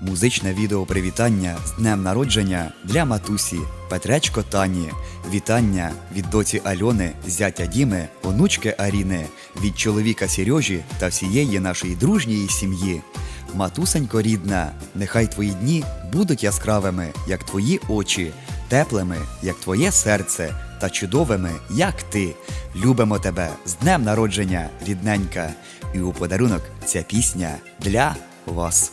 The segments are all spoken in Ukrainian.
Музичне відео привітання з днем народження для матусі Петречко Тані. Вітання від доці Альони, зятя Діми, онучки Аріни, від чоловіка Сережі та всієї нашої дружньої сім'ї. Матусенько рідна, нехай твої дні будуть яскравими, як твої очі, теплими, як твоє серце, та чудовими, як ти. Любимо тебе з днем народження, рідненька. І у подарунок ця пісня для вас.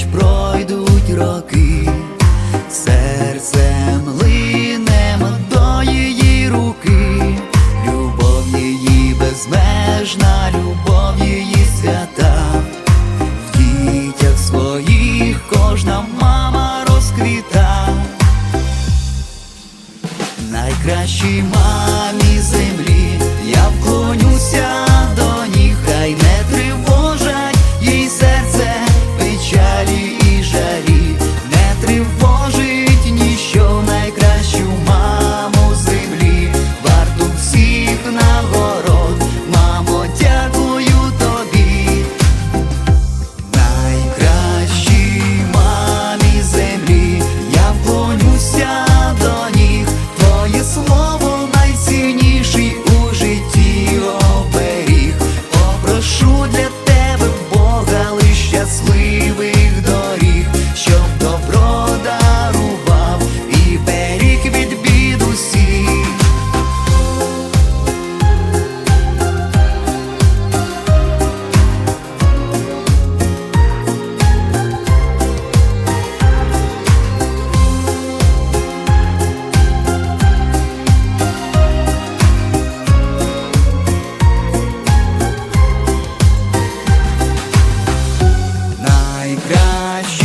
хоч пройдуть роки, серцем линем до її руки, любов її безмежна, любов її свята, в дітях своїх кожна мама розквіта. Найкращій мамі землі слово much.